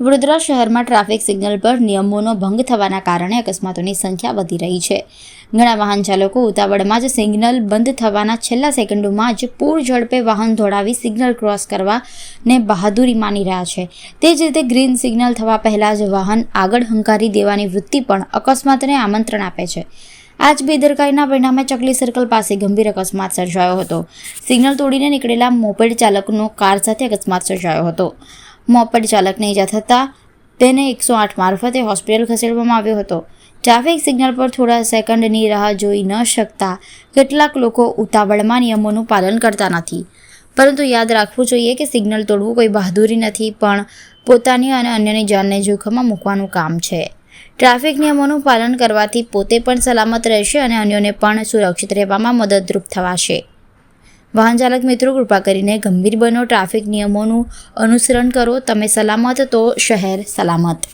વડોદરા શહેરમાં traffic signal પર નિયમોનો ભંગ થવાના કારણે અકસ્માતોની સંખ્યા વધી રહી છે. ઘણા વાહન ચાલકો ઉતાવળમાં જ સિગ્નલ બંધ થવાના છેલ્લા સેકન્ડોમાં જ પૂર ઝડપે વાહન દોડાવી સિગ્નલ ક્રોસ કરવાને બહાદુરી માની રહ્યા છે. તે જ રીતે ગ્રીન સિગ્નલ થવા પહેલાં જ વાહન આગળ હંકારી દેવાની વૃત્તિ પણ અકસ્માતને આમંત્રણ આપે છે. આ જ બેદરકારીના પરિણામે ચકલી સર્કલ પાસે ગંભીર અકસ્માત સર્જાયો હતો. સિગ્નલ તોડીને નીકળેલા મોપેડ ચાલકનો કાર સાથે અકસ્માત સર્જાયો હતો. મોપેડ ચાલકને ઈજા થતાં તેને એકસો આઠ મારફતે હોસ્પિટલ ખસેડવામાં આવ્યો હતો. ટ્રાફિક સિગ્નલ પર થોડા સેકન્ડની રાહ જોઈ ન શકતા કેટલાક લોકો ઉતાવળમાં નિયમોનું પાલન કરતા નથી. પરંતુ યાદ રાખવું જોઈએ કે સિગ્નલ તોડવું કોઈ બહાદુરી નથી, પણ પોતાની અને અન્યની જાનને જોખમમાં મૂકવાનું કામ છે. ટ્રાફિક નિયમોનું પાલન કરવાથી પોતે પણ સલામત રહેશે અને અન્યોને પણ સુરક્ષિત રહેવામાં મદદરૂપ થવાશે. વાહન ચાલક મિત્રો, કૃપા કરીને ગંભીર બનો ટ્રાફિક નિયમોનું અનુસરણ કરો. તમે સલામત તો શહેર સલામત.